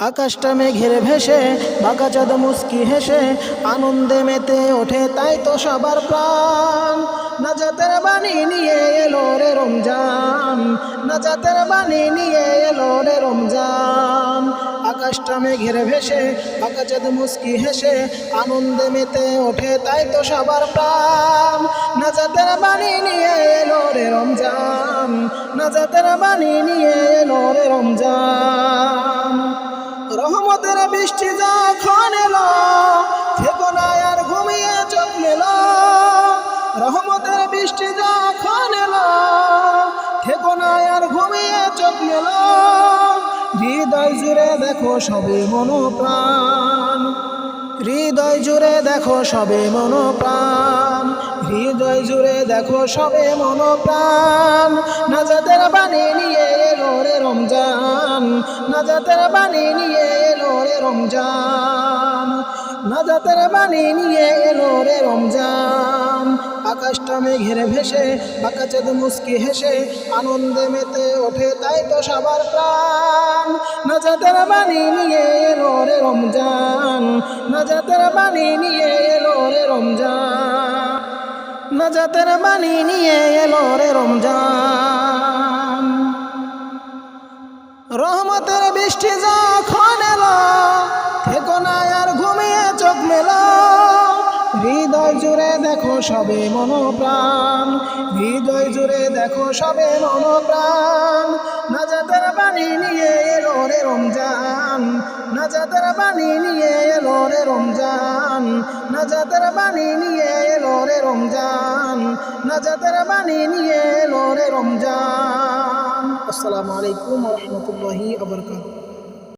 আকাশটা মেঘের ভেসে, বাঁকা চাঁদ মুস্কি হেসে, আনন্দে মেতে ওঠে, তাই তো সবার প্রাণ। নাজাতের বাণী নিয়ে এলো রে রমজান, নাজাতের বাণী নিয়ে এলো রে রমজান। আকাশটা মেঘের ভেসে, বাঁকা চাঁদ মুস্কি হেসে, আনন্দে মেতে ওঠে, তাই তো সবার প্রাণ। নাজাতের বাণী নিয়ে এলো রে রমজান, নাজাতের বাণী নিয়ে এলো রে রমজান। বৃষ্টি যখন এলো, থেকো না আর ঘুমিয়ে চোখ রহমতের বৃষ্টি যখন এলো, থেকো না আর ঘুমিয়ে চোখ হৃদয় জুড়ে দেখো সবে মনোপ্রাণ। হৃদয় জুড়ে দেখো সবে মনোপ্রাণ। হৃদয় জুড়ে দেখো সবে মনোপ্রাণ। নাজাতের বাণী নিয়ে রে রমজান। নাজাতের বাণী নিয়ে এলো রে রমজান। নাজাতের বাণী নিয়ে এলো রে রমজান। আকাশটা মেঘের ভেসে, বাঁকা চাঁদ মুস্কি হেসে, আনন্দে মেতে ওঠে তাই তো সবার প্রাণ। নাজাতের বাণী নিয়ে এলো রে রমজান। নাজাতের বাণী নিয়ে এলো রে রমজান। নাজাতের বাণী নিয়ে এলো রে রমজান। বৃষ্টি যখন এলো, থেকো না আর ঘুমিয়ে চোখ মেলো। হৃদয় জুড়ে দেখো সবে মনোপ্রাণ, হৃদয় জুড়ে দেখো সবে মনোপ্রাণ। নাজাতের বাণী নিয়ে এলো রে রমজান, নাজাতের বাণী নিয়ে এলো রে রমজান। নাজাতের বাণী নিয়ে এলো রে রমজান, নাজাতের বাণী নিয়ে এলো রে রমজান। আসসালামু আলাইকুম রহমতুল্লাহি আবরকাত